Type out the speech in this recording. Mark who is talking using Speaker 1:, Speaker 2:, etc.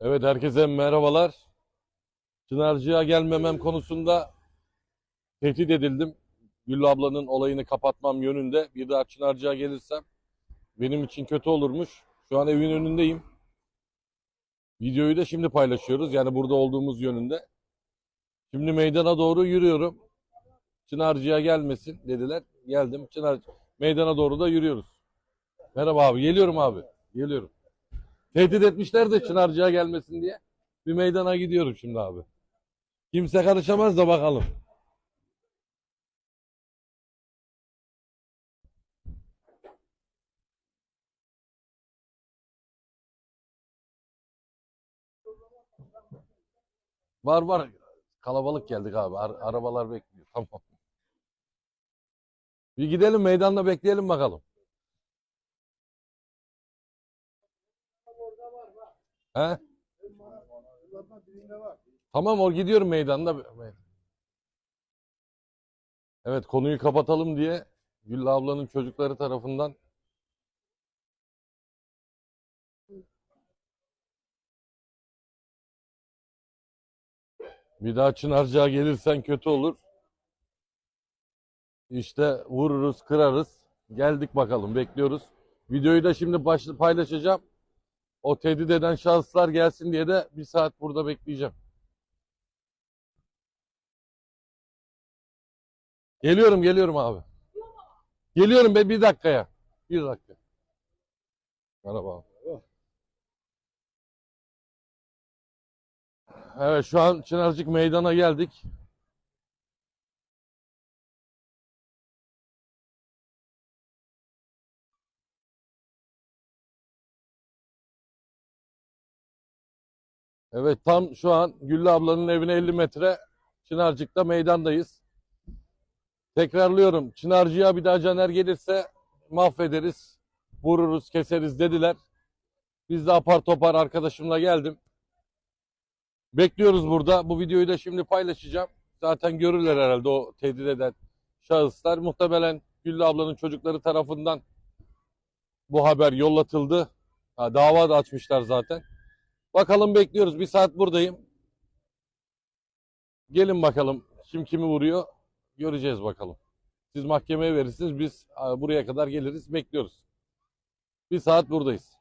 Speaker 1: Evet herkese merhabalar. Çınarcık'a gelmemem konusunda tehdit edildim. Güllü ablanın olayını kapatmam yönünde. Bir daha Çınarcık'a gelirsem benim için kötü olurmuş. Şu an evin önündeyim. Videoyu da şimdi paylaşıyoruz. Yani burada olduğumuz yönünde. Şimdi meydana doğru yürüyorum. Çınarcık'a gelmesin dediler. Geldim. Çınar meydana doğru da yürüyoruz. Merhaba abi. Geliyorum abi. Geliyorum. Tehdit etmişler de Çınarcık'a gelmesin diye. Bir meydana gidiyorum şimdi abi. Kimse karışamaz da bakalım. Var var. Kalabalık geldik abi. Ar- arabalar bekliyor. Tamam. Bir gidelim meydanda bekleyelim bakalım. He? Tamam o gidiyorum meydanda. Evet konuyu kapatalım diye Güllü ablanın çocukları tarafından bir daha Çınarcık'a gelirsen kötü olur. İşte vururuz, kırarız. Geldik bakalım, bekliyoruz. Videoyu da şimdi paylaşacağım. O tehdit eden şahıslar gelsin diye de bir saat burada bekleyeceğim. Geliyorum, geliyorum abi. Geliyorum be bir dakikaya. Bir dakika. Merhaba abi. Evet şu an Çınarcık meydana geldik. Evet tam şu an Güllü ablanın evine 50 metre Çınarcık'ta meydandayız. Tekrarlıyorum. Çınarcık'a bir daha Caner gelirse mahvederiz, vururuz, keseriz dediler. Biz de apar topar arkadaşımla geldim. Bekliyoruz burada. Bu videoyu da şimdi paylaşacağım. Zaten görürler herhalde o tehdit eden şahıslar. Muhtemelen Güllü ablanın çocukları tarafından bu haber yollatıldı. Ha, dava da açmışlar zaten. Bakalım bekliyoruz. Bir saat buradayım. Gelin bakalım kim kimi vuruyor. Göreceğiz bakalım. Siz mahkemeye verirsiniz. Biz buraya kadar geliriz. Bekliyoruz. Bir saat buradayız.